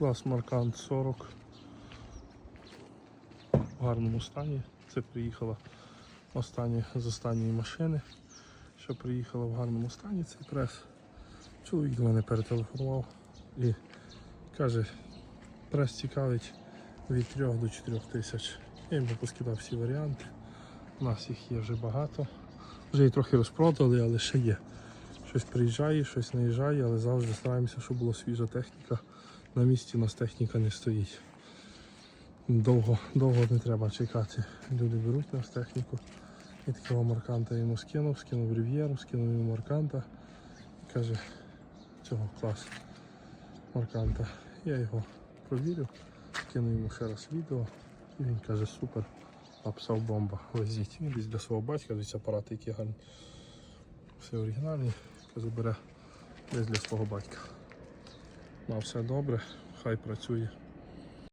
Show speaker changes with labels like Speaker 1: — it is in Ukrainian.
Speaker 1: Клас Маркант 40. В гарному стані. Це приїхала останні, з останньої машини, що приїхала в гарному стані цей прес. Чоловік мене перетелефонував і каже, прес цікавить від 3 до 4 тисяч. Я йому поскидав всі варіанти. У нас їх є вже багато. Вже і трохи розпродали, але ще є. Щось приїжджає, щось наїжджає, але завжди стараємося, щоб була свіжа техніка. На місці у нас техніка не стоїть. Довго, довго не треба чекати. Люди беруть нас техніку. І такого марканта йому скинув, скинув Рів'єру, скинув йому марканта. Каже, цього клас марканта. Я його провірив, скинув йому ще раз відео. І він каже, супер, написав бомба, везіть. Він десь для свого батька, десь апарати, які гарні. Все оригінальні, каже, бере десь для свого батька. На все добре, хай працює.